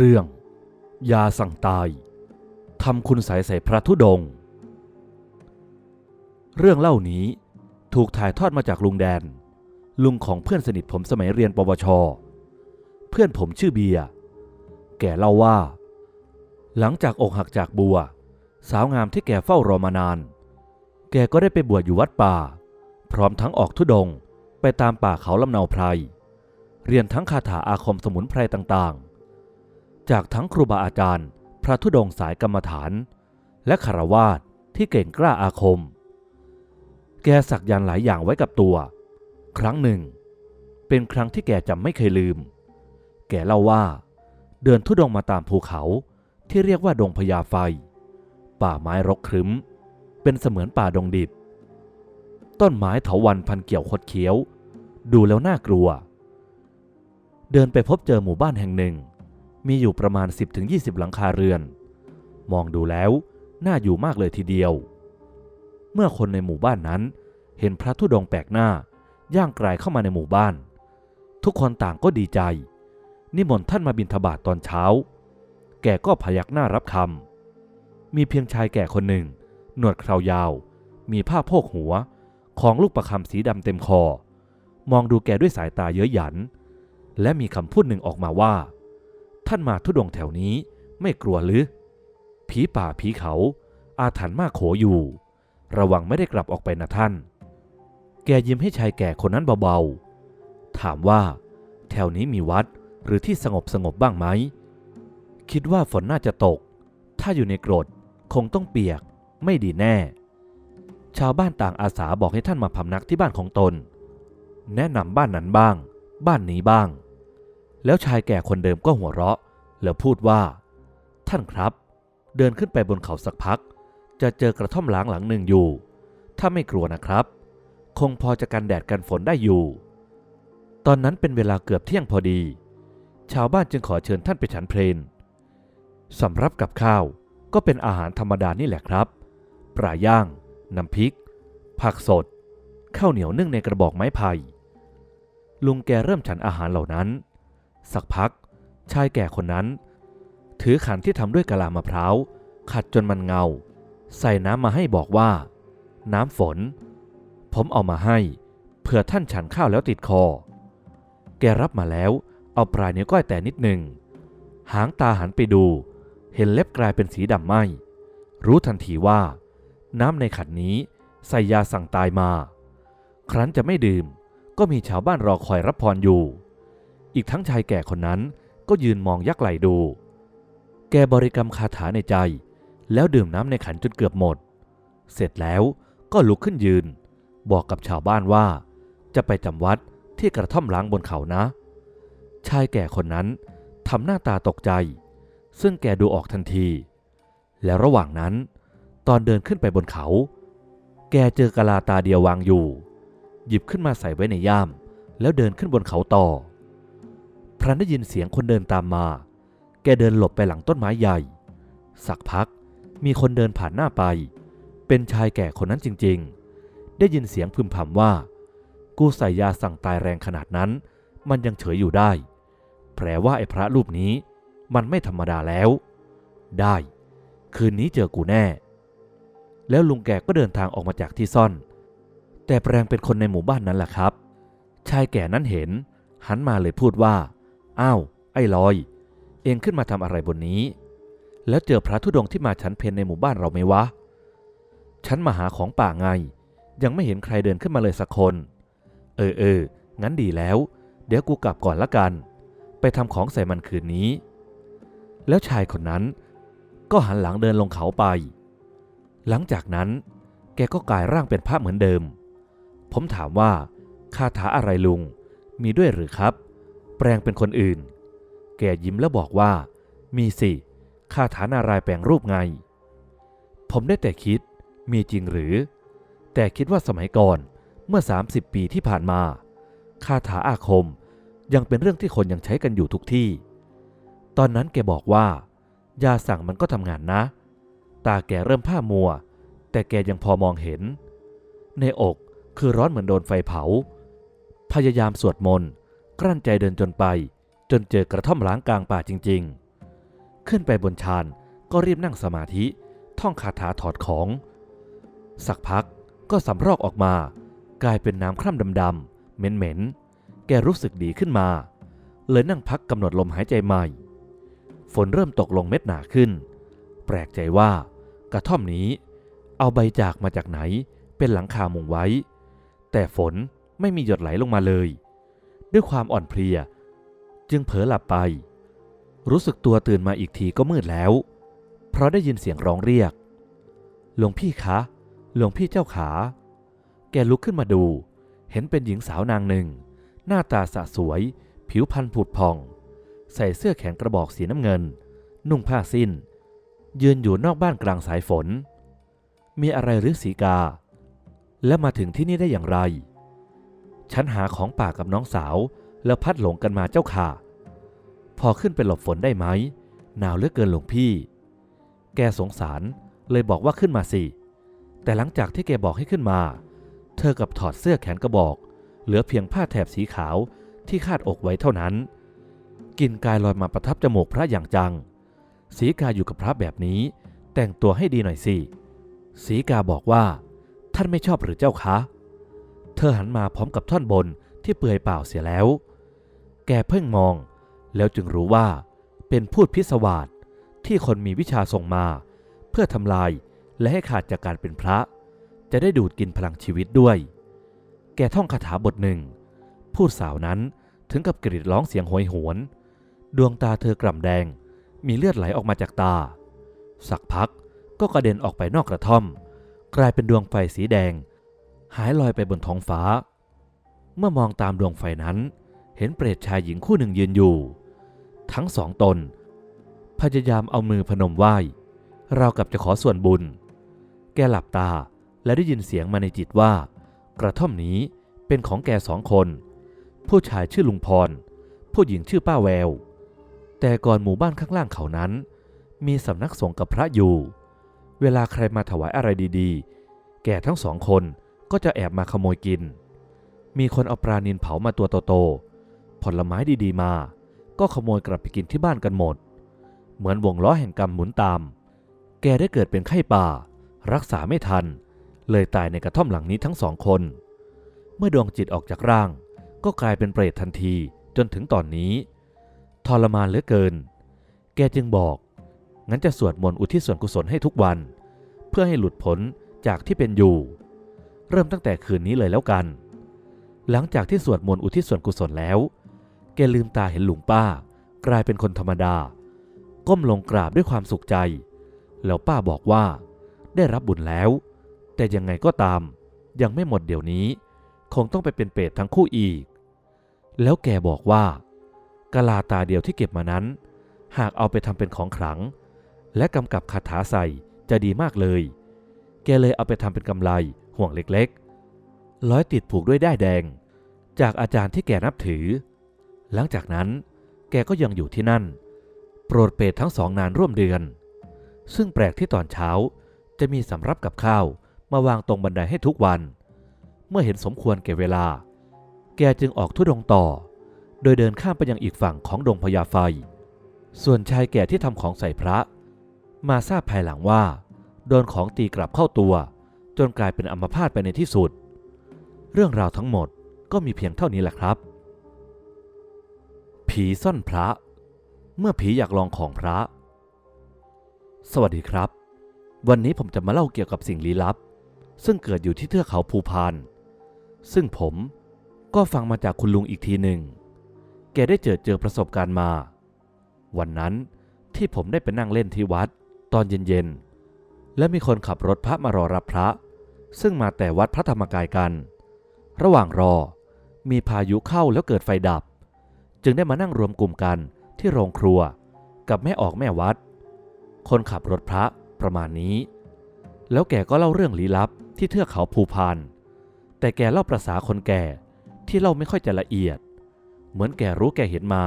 เรื่อง ยาสั่งตายทำคุณใสยใส่พระธุดง เรื่องเล่านี้ถูกถ่ายทอดมาจากลุงแดน ลุงของเพื่อนสนิทผมสมัยเรียนปวช เพื่อนผมชื่อเบียร์แกเล่าว่า หลังจากอกหักจากบัว สาวงามที่แกเฝ้ารอมานาน แกก็ได้ไปบวชอยู่วัดป่า พร้อมทั้งออกธุดงไปตามป่าเขาลำเนาไพรเรียนทั้งคาถาอาคมสมุนไพรต่าง จากทั้งครูบาอาจารย์ พระธุดงสายกรรมฐาน และคารวาสที่เก่งกล้าอาคม แกสักยันหลายอย่างไว้กับตัว ครั้งหนึ่ง เป็นครั้งที่แกจำไม่เคยลืม แกเล่าว่า เดินธุดงมาตามภูเขาที่เรียกว่าดงพญาไฟ ป่าไม้รกครึ้ม เป็นเสมือนป่าดงดิบ ต้นไม้เถาวันพันเกี่ยวคดเคี้ยว ดูแล้วน่ากลัว เดินไปพบเจอหมู่บ้านแห่งหนึ่ง มีอยู่ประมาณ 10-20 หลังคาเรือน มองดูแล้วน่าอยู่มากเลยทีเดียว เมื่อคนในหมู่บ้านนั้น เห็นพระธุดงแปลกหน้า ย่างกลายเข้ามาในหมู่บ้าน ทุกคนต่างก็ดีใจ นิมนต์ท่านมาบิณฑบาตตอนเช้า แกก็พยักหน้ารับคำมีเพียงชายแก่คนหนึ่ง หนวดคราวยาว มีผ้าโพกหัว ของลูกประคำสีดำเต็มคอ มองดูแกด้วยสายตาเย้ยหยัน และมีคำพูดหนึ่งออกมาว่า ท่านมาทุดงแถวนี้ไม่กลัวหรือ ผีป่าผีเขา อาถรรพ์มากโขอยู่ ระวังไม่ได้กลับออกไปนะท่าน แกยิ้มให้ชายแก่คนนั้นเบาๆ ถามว่า แถวนี้มีวัดหรือที่สงบสงบบ้างไหม คิดว่าฝนน่าจะตก ถ้าอยู่ในกรดคงต้องเปียก ไม่ดีแน่ ชาวบ้านต่างอาสาบอกให้ท่านมาพำนักที่บ้านของตน แนะนำบ้านนั้นบ้าง บ้านนี้บ้าง แล้วชายแก่คนเดิมก็หัวเราะ แล้วพูดว่า ท่านครับ เดินขึ้นไปบนเขาสักพัก จะเจอกระท่อมล้างหลังหนึ่งอยู่ ถ้าไม่กลัวนะครับ คงพอจะกันแดดกันฝนได้อยู่ ตอนนั้นเป็นเวลาเกือบเที่ยงพอดี ชาวบ้านจึงขอเชิญท่านไปฉันเพลนสำรับกับข้าวก็เป็นอาหารธรรมดานี่แหละครับ ปลาย่าง น้ำพริก ผักสด ข้าวเหนียวนึ่งในกระบอกไม้ไผ่ลุงแกเริ่มฉันอาหารเหล่านั้น สักพัก ชายแก่คนนั้น ถือขันที่ทำด้วยกะลามะพร้าว ขัดจนมันเงา ใส่น้ำมาให้บอกว่า น้ำฝน ผมเอามาให้เผื่อท่านฉันข้าวแล้วติดคอ แกรับมาแล้ว เอาปลายนิ้วก้อยแต่นิดหนึ่ง หางตาหันไปดู เห็นเล็บกลายเป็นสีดำไหม รู้ทันทีว่า น้ำในขันนี้ใส่ยาสั่งตายมา ครั้นจะไม่ดื่มก็มีชาวบ้านรอคอยรับพรอยู่ อีกทั้งชายแก่คนนั้นก็ยืนมองยักไหลดู แกบริกรรมคาถาในใจ แล้วดื่มน้ำในขันจนเกือบหมด เสร็จแล้วก็ลุกขึ้นยืน บอกกับชาวบ้านว่า จะไปจำวัดที่กระท่อมล้างบนเขานะ ชายแก่คนนั้นทำหน้าตาตกใจ ซึ่งแกดูออกทันที แล้วระหว่างนั้น ตอนเดินขึ้นไปบนเขา แกเจอกะลาตาเดียววางอยู่ หยิบขึ้นมาใส่ไว้ในย่าม แล้วเดินขึ้นบนเขาต่อ พรันได้ยินเสียงคนเดินตามมา แกเดินหลบไปหลังต้นไม้ใหญ่ สักพักมีคนเดินผ่านหน้าไป เป็นชายแก่คนนั้นจริงๆ ได้ยินเสียงพึมพำว่า กูใส่ยาสั่งตายแรงขนาดนั้น มันยังเฉยอยู่ได้ แปลว่าไอ้พระรูปนี้ มันไม่ธรรมดาแล้ว ได้ คืนนี้เจอกูแน่ แล้วลุงแกก็เดินทางออกมาจากที่ซ่อน แต่แปลงเป็นคนในหมู่บ้านนั้นแหละครับ ชายแก่นั้นเห็น หันมาเลยพูดว่า อ้าว ไอ้ลอย เองขึ้นมาทำอะไรบนนี้ แล้วเจอพระธุดงที่มาฉันเพนในหมู่บ้านเราไหมวะ ฉันมาหาของป่าไง ยังไม่เห็นใครเดินขึ้นมาเลยสักคน เออเออ งั้นดีแล้ว เดี๋ยวกูกลับก่อนละกัน ไปทำของใส่มันคืนนี้ แล้วชายคนนั้น ก็หันหลังเดินลงเขาไป หลังจากนั้น แกก็กลายร่างเป็นภาพเหมือนเดิม ผมถามว่าคาถาอะไรลุง มีด้วยหรือครับ แปลงเป็นคนอื่น แกยิ้มแล้วบอกว่า มีสิคาถานารายแปลงรูปไง ผมได้แต่คิด มีจริงหรือ แต่คิดว่าสมัยก่อนเมื่อ 30 ปีที่ผ่านมาคาถาอาคมยังเป็นเรื่องที่คนยังใช้กันอยู่ทุกที่ ตอนนั้นแกบอกว่า ยาสั่งมันก็ทำงานนะ ตาแกเริ่มผ้ามัว แต่แกยังพอมองเห็น ในอกคือร้อนเหมือนโดนไฟเผา พยายามสวดมนต์ กลั้นใจเดินจนไป จนเจอกระท่อมล้างกลางป่าจริง ๆ ขึ้นไปบนชานก็รีบนั่งสมาธิ ท่องคาถาถอดของ สักพักก็สำรอกออกมา กลายเป็นน้ำคร่ำดำๆเหม็นๆ แกรู้สึกดีขึ้นมา เลยนั่งพักกำหนดลมหายใจใหม่ ฝนเริ่มตกลงเม็ดหนาขึ้น แปลกใจว่ากระท่อมนี้ เอาใบจากมาจากไหนเป็นหลังคามุงไว้ แต่ฝนไม่มีหยดไหลลงมาเลย ด้วยความอ่อนเพลีย จึงเผลอหลับไป รู้สึกตัวตื่นมาอีกทีก็มืดแล้ว เพราะได้ยินเสียงร้องเรียก หลวงพี่คะ หลวงพี่เจ้าขา แกลุกขึ้นมาดู เห็นเป็นหญิงสาวนางหนึ่ง หน้าตาสะสวย ผิวพรรณผุดผ่อง ใส่เสื้อแขนกระบอกสีน้ำเงิน นุ่งผ้าสิ้น ยืนอยู่นอกบ้านกลางสายฝน มีอะไรหรือสีกา และมาถึงที่นี่ได้อย่างไร ฉันหาของป่ากับน้องสาว แล้วพัดหลงกันมาเจ้าค่ะ พอขึ้นไปหลบฝนได้ไหม หนาวเหลือเกินหลวงพี่ แกสงสารเลยบอกว่าขึ้นมาสิ แต่หลังจากที่แกบอกให้ขึ้นมา เธอกับถอดเสื้อแขนกระบอก เหลือเพียงผ้าแถบสีขาวที่คาดอกไว้เท่านั้นกลินกายลอยมาประทับจมูกพระอย่างจัง สีกาอยู่กับพระแบบนี้ แต่งตัวให้ดีหน่อยสิ สีกาบอกว่า ท่านไม่ชอบหรือเจ้าคะ เธอหันมาพร้อมกับท่อนบนที่เปื่อยเปล่าเสียแล้ว แกเพ่งมอง แล้วจึงรู้ว่า เป็นพูดพิศวาสที่คนมีวิชาส่งมา เพื่อทำลายและให้ขาดจากการเป็นพระ จะได้ดูดกินพลังชีวิตด้วย แกท่องคาถาบทหนึ่ง พูดสาวนั้นถึงกับกรีดร้องเสียงโหยหวน ดวงตาเธอกล่ำแดง มีเลือดไหลออกมาจากตา สักพักก็กระเด็นออกไปนอกกระท่อม กลายเป็นดวงไฟสีแดง หายลอยไปบนท้องฟ้า เมื่อมองตามดวงไฟนั้น เห็นเปรตชายหญิงคู่หนึ่งยืนอยู่ ทั้งสองตน พยายามเอามือพนมไหว้รากับจะขอส่วนบุญ แกหลับตาและได้ยินเสียงมาในจิตว่า กระท่อมนี้เป็นของแกสองคน ผู้ชายชื่อลุงพร ผู้หญิงชื่อป้าแวว แต่ก่อนหมู่บ้านข้างล่างเขานั้น มีสำนักสงฆ์กับพระอยู่ เวลาใครมาถวายอะไรดีๆ แกทั้งสองคน ก็จะแอบมาขโมยกิน มีคนเอาปลานินเผามาตัวโตๆ ผลไม้ดีๆมา ก็ขโมยกลับไปกินที่บ้านกันหมด เหมือนวงล้อแห่งกรรมหมุนตาม แกได้เกิดเป็นไข้ป่า รักษาไม่ทัน เลยตายในกระท่อมหลังนี้ทั้งสองคน เมื่อดวงจิตออกจากร่าง ก็กลายเป็นเปรตทันทีจนถึงตอนนี้ ทรมานเหลือเกิน แกจึงบอก งั้นจะสวดมนต์อุทิศส่วนกุศลให้ทุกวัน เพื่อให้หลุดพ้นจากที่เป็นอยู่ เริ่มตั้งแต่คืนนี้เลยแล้วกัน หลังจากที่สวดมนต์อุทิศส่วนกุศลแล้ว แกลืมตาเห็นหลวงป้า กลายเป็นคนธรรมดา ก้มลงกราบด้วยความสุขใจ แล้วป้าบอกว่า ได้รับบุญแล้ว แต่ยังไงก็ตาม ยังไม่หมดเดี๋ยวนี้ คงต้องไปเป็นเปรตทั้งคู่อีก แล้วแกบอกว่ากะลาตาเดียวที่เก็บมานั้น หากเอาไปทำเป็นของขลัง และกำกับคาถาใส่จะดีมากเลย แกเลยเอาไปทำเป็นกำไล ห่วงเล็กๆ ร้อยติดผูกด้วยด้ายแดง จากอาจารย์ที่แกนับถือ หลังจากนั้นแกก็ยังอยู่ที่นั่น โปรดเปรตทั้งสองนานร่วมเดือน ซึ่งแปลกที่ตอนเช้าจะมีสำรับกับข้าวมาวางตรงบันไดให้ทุกวัน เมื่อเห็นสมควรแก่เวลา แกจึงออกทุดงต่อ โดยเดินข้ามไปยังอีกฝั่งของดงพญาไฟ ส่วนชายแก่ที่ทำของใส่พระ มาทราบภายหลังว่า โดนของตีกลับเข้าตัว จนกลายเป็นอัมพาตไปในที่สุด เรื่องราวทั้งหมดก็มีเพียงเท่านี้แหละครับ ผีซ่อนพระ เมื่อผีอยากลองของพระ สวัสดีครับ วันนี้ผมจะมาเล่าเกี่ยวกับสิ่งลี้ลับ ซึ่งเกิดอยู่ที่เทือกเขาภูพาน ซึ่งผมก็ฟังมาจากคุณลุงอีกทีหนึ่ง แกได้เจอเจอประสบการณ์มา วันนั้นที่ผมได้ไปนั่งเล่นที่วัด ตอนเย็นๆ และมีคนขับรถพระมารอรับพระ ซึ่งมาแต่วัดพระธรรมกายกัน ระหว่างรอ มีพายุเข้าแล้วเกิดไฟดับ จึงได้มานั่งรวมกลุ่มกันที่โรงครัวกับแม่ออกแม่วัด คนขับรถพระประมาณนี้ แล้วแกก็เล่าเรื่องลี้ลับที่เทือกเขาภูพานแต่แกเล่าประษาคนแก่ที่เล่าไม่ค่อยจะละเอียด เหมือนแกรู้แกเห็นมา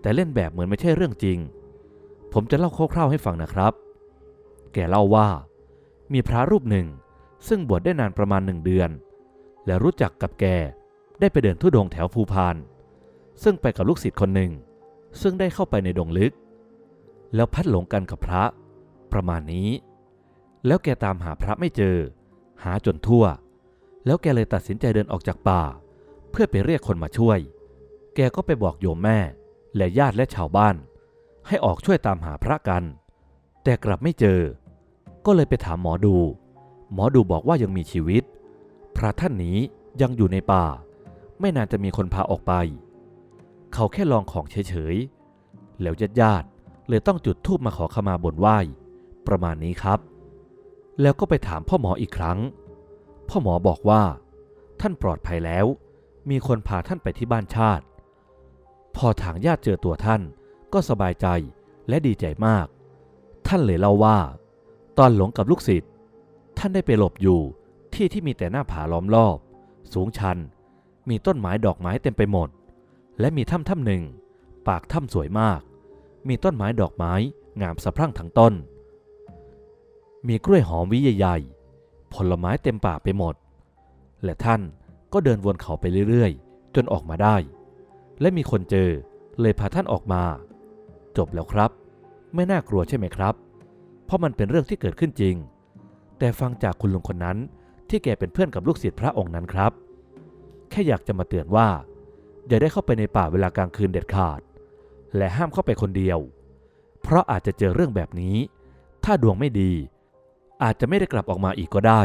แต่เล่นแบบเหมือนไม่ใช่เรื่องจริง ผมจะเล่าคร่าวๆให้ฟังนะครับ แกเล่าว่า มีพระรูปหนึ่ง ซึ่งบวชได้นานประมาณหนึ่งเดือน และรู้จักกับแกได้ไปเดินทุดงแถวภูพาน ซึ่งไปกับลูกศิษย์คนหนึ่ง ซึ่งได้เข้าไปในดงลึก แล้วพัดหลงกันกับพระ ประมาณนี้ แล้วแกตามหาพระไม่เจอ หาจนทั่ว แล้วแกเลยตัดสินใจเดินออกจากป่า เพื่อไปเรียกคนมาช่วย แกก็ไปบอกโยมแม่ และญาติและชาวบ้าน ให้ออกช่วยตามหาพระกัน แต่กลับไม่เจอ ก็เลยไปถามหมอดู หมอดูบอกว่ายังมีชีวิต พระท่านนี้ยังอยู่ในป่า ไม่นานจะมีคนพาออกไป เขาแค่ลองของเฉยๆ แล้วญาติญาติๆเลยต้องจุดธูปมาขอขมาบนไหว้ ประมาณนี้ครับ แล้วก็ไปถามพ่อหมออีกครั้ง พ่อหมอบอกว่า ท่านปลอดภัยแล้ว มีคนพาท่านไปที่บ้านชาติ พอถางญาติเจอตัวท่านก็สบายใจและดีใจมาก ท่านเลยเล่าว่า ตอนหลงกับลูกศิษย์านได้ไปหลบอยู่ที่ที่มีแต่หน้าผาล้อมรอบ สูงชัน มีต้นไม้ดอกไม้เต็มไปหมด และมีถ้ำถ้ำหนึ่ง ปากถ้ำสวยมาก มีต้นไม้ดอกไม้งามสะพรั่งทั้งต้น มีกล้วยหอมวิใหญ่ๆผลไม้เต็มป่าไปหมด และท่านก็เดินวนเขาไปเรื่อยๆ จนออกมาได้ และมีคนเจอเลยพาท่านออกมา จบแล้วครับ ไม่น่ากลัวใช่ไหมครับ เพราะมันเป็นเรื่องที่เกิดขึ้นจริง แต่ฟังจากคุณลุงคนนั้นที่แกเป็นเพื่อนกับลูกศิษย์พระองค์นั้นครับ แค่อยากจะมาเตือนว่า อย่าได้เข้าไปในป่าเวลากลางคืนเด็ดขาด และห้ามเข้าไปคนเดียว เพราะอาจจะเจอเรื่องแบบนี้ ถ้าดวงไม่ดี อาจจะไม่ได้กลับออกมาอีกก็ได้